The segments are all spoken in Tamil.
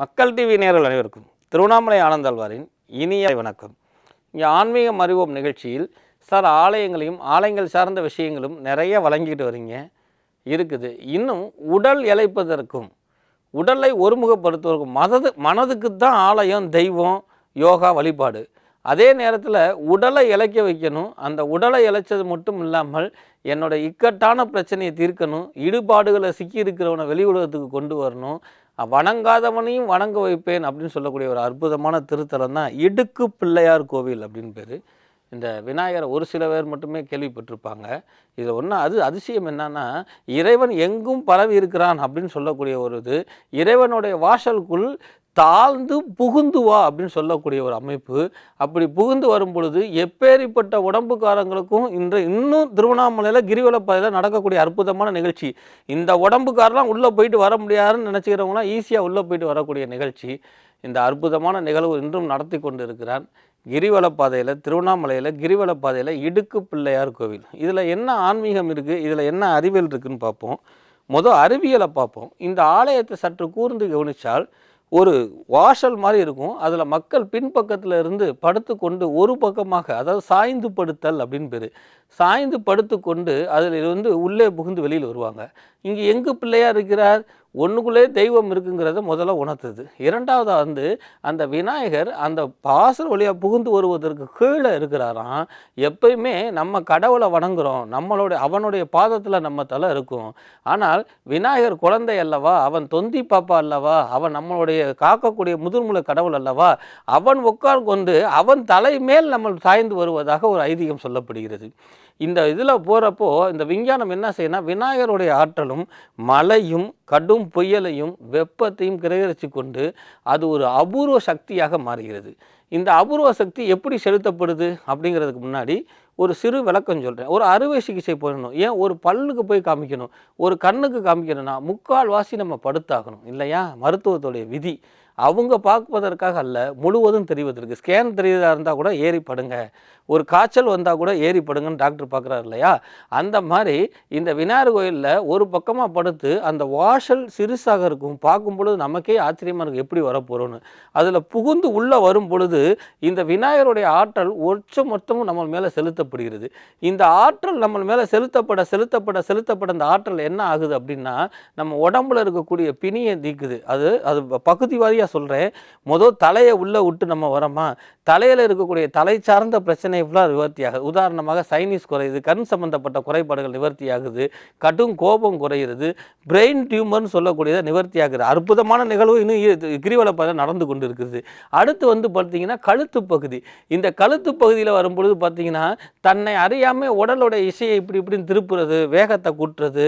மக்கள் டிவி நேயர்கள் அனைவருக்கும் திருவண்ணாமலை ஆனந்தாழ்வாரின் இனிய வணக்கம். இங்கே ஆன்மீகம் அறிவோம் நிகழ்ச்சியில் சார் ஆலயங்களையும் ஆலயங்கள் சார்ந்த விஷயங்களும் நிறைய வழங்கிட்டு வரீங்க. இருக்குது. இன்னும் உடல் இளைப்பதற்கும் உடலை ஒருமுகப்படுத்துவதற்கும் மனது மனதுக்கு தான் ஆலயம் தெய்வம் யோகா வழிபாடு. அதே நேரத்தில் உடலை இளைக்க வைக்கணும். அந்த உடலை இளைச்சது மட்டும் இல்லாமல் என்னோட இக்கட்டான பிரச்சனையை தீர்க்கணும். ஈடுபாடுகளை சிக்கி இருக்கிறவனை வெளி உலகத்துக்கு கொண்டு வரணும். வணங்காதவனையும் வணங்க வைப்பேன் அப்படின்னு சொல்லக்கூடிய ஒரு அற்புதமான திருத்தலம் தான் இடுக்கு பிள்ளையார் கோவில் அப்படின்னு பேர். இந்த விநாயகரை ஒரு சில பேர் மட்டுமே கேள்விப்பட்டிருப்பாங்க. இதில் ஒன்று அது அதிசயம் என்னன்னா இறைவன் எங்கும் பரவி இருக்கிறான் அப்படின்னு சொல்லக்கூடிய ஒரு இது இறைவனுடைய வாசலுக்குள் தாழ்ந்து புகுந்து வா அப்படின்னு சொல்லக்கூடிய ஒரு அமைப்பு. அப்படி புகுந்து வரும் பொழுது எப்பேறிப்பட்ட உடம்புக்காரங்களுக்கும் இன்று இன்னும் திருவண்ணாமலையில் கிரிவலப்பாதையில் நடக்கக்கூடிய அற்புதமான நிகழ்ச்சி. இந்த உடம்புக்காரெலாம் உள்ளே போயிட்டு வர முடியாதுன்னு நினச்சிக்கிறவங்களாம் ஈஸியாக உள்ளே போயிட்டு வரக்கூடிய நிகழ்ச்சி. இந்த அற்புதமான நிகழ்வு இன்றும் நடத்தி கொண்டு இருக்கிறான் கிரிவலப்பாதையில் திருவண்ணாமலையில் கிரிவலப்பாதையில் இடுக்கு பிள்ளையார் கோவில். இதில் என்ன ஆன்மீகம் இருக்குது இதில் என்ன அறிவியல் இருக்குதுன்னு பார்ப்போம். மொதல் அறிவியலை பார்ப்போம். இந்த ஆலயத்தை சற்று கூர்ந்து கவனித்தால் ஒரு வாஷல் மாதிரி இருக்கும். அதில் மக்கள் பின்பக்கத்தில் இருந்து படுத்து கொண்டு ஒரு பக்கமாக அதாவது சாய்ந்து படுத்தல் அப்படின்னு பேர். சாய்ந்து படுத்து கொண்டு அதில் வந்து உள்ளே புகுந்து வெளியில் வருவாங்க. இங்கே எங்கு பிள்ளையார் இருக்கிறார்? ஒன்றுக்குள்ளே தெய்வம் இருக்குங்கிறத முதல்ல உணர்த்துது. இரண்டாவதாக வந்து அந்த விநாயகர் அந்த பாசல் வழியாக புகுந்து வருவதற்கு கீழே இருக்கிறாராம். எப்பயுமே நம்ம கடவுளை வணங்குகிறோம் நம்மளுடைய அவனுடைய பாதத்தில் நம்ம தலை இருக்கும். ஆனால் விநாயகர் குழந்தை அல்லவா? அவன் தொந்தி பாப்பா அல்லவா? அவன் நம்மளுடைய காக்கக்கூடிய முதுர்முலை கடவுள் அல்லவா? அவன் உட்கார் கொண்டு அவன் தலை மேல் நம்ம சாய்ந்து வருவதாக ஒரு ஐதீகம் சொல்லப்படுகிறது. இந்த இதில் போகிறப்போ இந்த விஞ்ஞானம் என்ன செய்யணும் விநாயகருடைய ஆற்றலும் மழையும் கடும் புயலையும் வெப்பத்தையும் கிரகரித்து கொண்டு அது ஒரு அபூர்வ சக்தியாக மாறுகிறது. இந்த அபூர்வ சக்தி எப்படி செலுத்தப்படுது அப்படிங்கிறதுக்கு முன்னாடி ஒரு சிறு விளக்கம் சொல்கிறேன் ஒரு அறுவை சிகிச்சை பண்ணணும் ஏன்? ஒரு பல்லுக்கு போய் காமிக்கணும். ஒரு கண்ணுக்கு காமிக்கணும்னா முக்கால் வாசி நம்ம படுத்தாகணும். இல்லையா? மருத்துவத்துடைய விதி. அவங்க பார்ப்பதற்காக அல்ல முழுவதும் தெரிவதற்கு. ஸ்கேன் தெரியுதா இருந்தால் கூட ஏறி படுங்க ஒரு காய்ச்சல் வந்தால் கூட ஏறி படுங்கன்னு டாக்டர் பார்க்குறாரு இல்லையா? அந்த மாதிரி இந்த விநாயகர் கோயிலில் ஒரு பக்கமாக படுத்து அந்த வாசல் சிறுசாக இருக்கும். பார்க்கும் பொழுது நமக்கே ஆச்சரியமாக இருக்கும் எப்படி வரப்போகிறோன்னு அதில் புகுந்து உள்ளே வரும் பொழுது இந்த விநாயகருடைய ஆற்றல் ஒற்ற மொத்தமும் நம்ம மேலே செலுத்தப்படுகிறது. இந்த ஆற்றல் நம்ம மேலே செலுத்தப்பட செலுத்தப்பட செலுத்தப்பட அந்த ஆற்றல் என்ன ஆகுது அப்படின்னா நம்ம உடம்புல இருக்கக்கூடிய பிணியை நீக்குது. அது அது பகுதி வாரியாக சொல்கிறேன் மொதல் தலையை உள்ளே விட்டு நம்ம வரோமா தலையில் இருக்கக்கூடிய தலை சார்ந்த பிரச்சனை ஃபுல்லாக நிவர்த்தி ஆகுது உதாரணமாக சைனீஸ் குறையுது கண் சம்பந்தப்பட்ட குறைபாடுகள் நிவர்த்தி ஆகுது கடும் கோபம் குறையிறது பிரெயின் டியூமர்னு சொல்லக்கூடியதை நிவர்த்தி ஆகுது அற்புதமான நிகழ்வு இன்னும் இ- நடந்து கொண்டு இருக்குது அடுத்து வந்து பார்த்தீங்கன்னா கழுத்து பகுதி. இந்த கழுத்து பகுதியில் வரும்பொழுது பார்த்தீங்கன்னா தன்னை அறியாமல் உடலோட இசையை இப்படி இப்படின்னு திருப்புறது வேகத்தை கூட்டுறது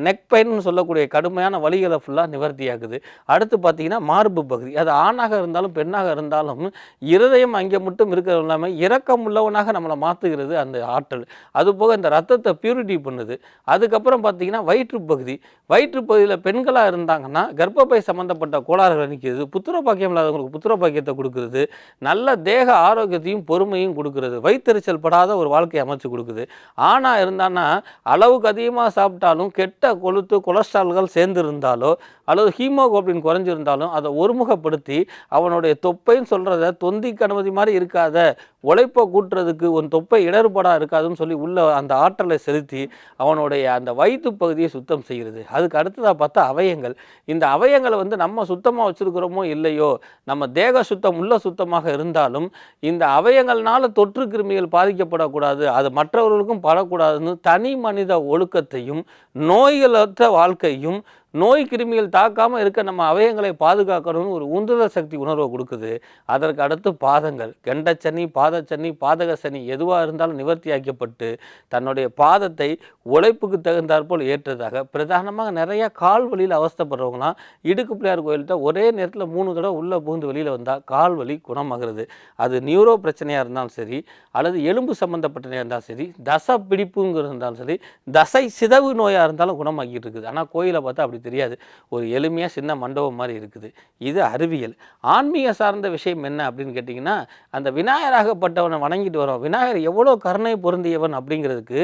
நெக் பெயின்னு சொல்லக்கூடிய கடுமையான வழிகளை ஃபுல்லாக நிவர்த்தி ஆகுது அடுத்து பார்த்தீங்கன்னா மார்பு பகுதி. பகுதி. அது ஆணாக இருந்தாலும் பெண்ணாக இருந்தாலும் இருதயம் அங்கே மட்டும் இருக்கிறது இல்லாமல் இரக்கம் உள்ளவனாக நம்மளை மாற்றுகிறது அந்த ஆற்றல். அதுபோக இந்த ரத்தத்தை பியூரிட்டி பண்ணுது. அதுக்கப்புறம் பார்த்தீங்கன்னா வயிற்று பகுதி. வயிற்று பகுதியில் பெண்களாக இருந்தாங்கன்னா கர்ப்பப்பை சம்மந்தப்பட்ட கோளாறுகளை நிற்கிறது புத்திர பாக்கியம் இல்லாதவங்களுக்கு புத்திர பாக்கியத்தை கொடுக்குறது நல்ல தேக ஆரோக்கியத்தையும் பொறுமையும் கொடுக்குறது வயிற்றுச்சல் படாத ஒரு வாழ்க்கையை அமைச்சு கொடுக்குது. ஆணாக இருந்தான்னா அளவுக்கு அதிகமாக சாப்பிட்டாலும் கெட்ட கொழுத்து கொலஸ்ட்ரால்கள் சேர்ந்து இருந்தாலோ அல்லது ஹீமோகுளோபின் குறைஞ்சிருந்தாலும் அதை ஒருமுகப்படுத்தி அவனுடைய தொப்பைன்னு சொல்கிறத தொந்திக்கு அனுமதி மாதிரி இருக்காத உழைப்பை கூட்டுறதுக்கு உன் தொப்பை இடர்பாடாக இருக்காதுன்னு சொல்லி உள்ள அந்த ஆற்றலை செலுத்தி அவனுடைய அந்த வயிற்று பகுதியை சுத்தம் செய்கிறது. அதுக்கு அடுத்ததாக பார்த்தா அவயங்கள். இந்த அவயங்களை வந்து நம்ம சுத்தமாக வச்சுருக்கிறோமோ இல்லையோ நம்ம தேக சுத்தம் உள்ள சுத்தமாக இருந்தாலும் இந்த அவயங்கள்னால தொற்று கிருமிகள் பாதிக்கப்படக்கூடாது அது மற்றவர்களுக்கும் படக்கூடாதுன்னு தனி மனித ஒழுக்கத்தையும் நோய்களற்ற வாழ்க்கையும் நோய் கிருமிகள் தாக்காமல் இருக்க நம்ம அவயங்களை பாதுகாக்கணும்னு ஒரு உந்துதல் சக்தி உணர்வை கொடுக்குது. அதற்கு அடுத்து பாதங்கள். கெண்டச்சனி பாதச்சனி பாதக சனி எதுவாக இருந்தாலும் நிவர்த்தியாக்கப்பட்டு தன்னுடைய பாதத்தை உழைப்புக்கு தகுந்தாற்போல் ஏற்றதாக. பிரதானமாக நிறையா கால் வலியில் அவஸ்தைப்படுறவங்களாம் இடுக்கு பிள்ளையார் கோயில்கிட்ட ஒரே நேரத்தில் மூணு தடவை உள்ளே புகுந்து வெளியில் வந்தால் கால் வலி குணமாகிறது. அது நியூரோ பிரச்சனையாக இருந்தாலும் சரி அல்லது எலும்பு சம்மந்தப்பட்டனையாக இருந்தாலும் சரி தசை பிடிப்புங்கிறது இருந்தாலும் சரி தசை சிதவு நோயாக இருந்தாலும் குணமாக்கிட்டு இருக்குது. ஆனால் கோயிலை பார்த்தா அப்படி தெரியாது. ஒரு எளிமையாக சின்ன மண்டபம் மாதிரி இருக்குது. இது அறிவியல். ஆன்மீக சார்ந்த விஷயம் என்ன அப்படின்னு கேட்டிங்கன்னா அந்த விநாயகராகப்பட்டவனை வணங்கிட்டு வரோம் விநாயகர் எவ்வளோ கருணை பொருந்தியவன் அப்படிங்கிறதுக்கு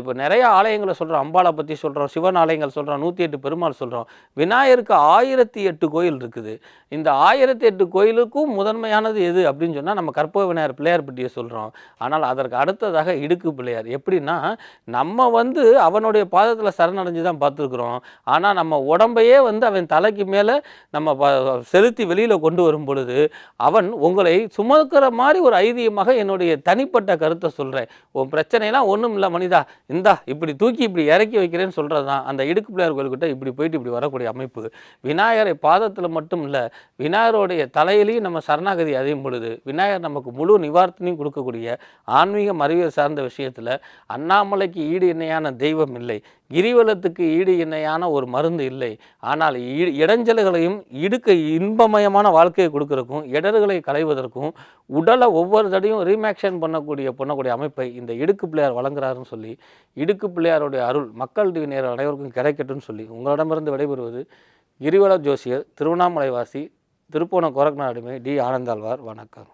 இப்போ நிறைய ஆலயங்களை சொல்கிறோம் அம்பாளை பற்றி சொல்கிறோம் சிவன் ஆலயங்கள் சொல்கிறோம் நூற்றி எட்டு பெருமாள் சொல்கிறோம் விநாயகருக்கு ஆயிரத்தி எட்டு கோயில் இருக்குது. இந்த ஆயிரத்தி எட்டு கோயிலுக்கும் முதன்மையானது எது அப்படின்னு சொன்னால் நம்ம கற்பக விநாயகர் பிள்ளையார் பற்றிய சொல்கிறோம் ஆனால் அதற்கு அடுத்ததாக இடுக்கு பிள்ளையார். எப்படின்னா நம்ம வந்து அவனுடைய பாதத்தில் சரணடைஞ்சு தான் பார்த்துருக்குறோம். ஆனால் நம்ம உடம்பையே வந்து அவன் தலைக்கு மேலே நம்ம செலுத்தி வெளியில் கொண்டு வரும் பொழுது அவன் உங்களை சுமக்கிற மாதிரி ஒரு ஐதீகமாக என்னுடைய தனிப்பட்ட கருத்தை சொல்கிறேன் உன் பிரச்சனைலாம் ஒன்றும் இல்லை மனிதா. இந்தா இப்படி தூக்கி இப்படி இறக்கி வைக்கிறேன்னு சொல்கிறது தான் அந்த இடுக்கு பிள்ளையார் கோயில்கிட்ட இப்படி போயிட்டு இப்படி வரக்கூடிய அமைப்பு. விநாயகரை பாதத்தில் மட்டும் இல்லை விநாயகருடைய தலையிலையும் நம்ம சரணாகதி அடையும் பொழுது விநாயகர் நமக்கு முழு நிவாரணத்தையும் கொடுக்கக்கூடிய ஆன்மீக அறிவியல் சார்ந்த விஷயத்தில் அண்ணாமலைக்கு ஈடு இணையான தெய்வம் இல்லை. கிரிவலத்துக்கு ஈடு இணையான ஒரு மருந்து இல்லை. ஆனால் இ- இடைஞ்சல்களையும் இடுக்க இன்பமயமான வாழ்க்கையை கொடுக்கறதுக்கும் இடர்களை களைவதற்கும் உடலை ஒவ்வொரு தடையும் ரீமேக்ஷன் பண்ணக்கூடிய பண்ணக்கூடிய அமைப்பை இந்த இடுக்கு பிள்ளையார் வழங்குறாருன்னு சொல்லி இடுக்கு பிள்ளையாருடைய அருள் மக்கள் நேர் அனைவருக்கும் கிடைக்கட்டும்னு சொல்லி உங்களிடமிருந்து விடைபெறுவது கிரிவல ஜோசியர் திருவண்ணாமலைவாசி திருப்போணம் கோரக்நாடுமே டி. ஆனந்தாழ்வார். வணக்கம்.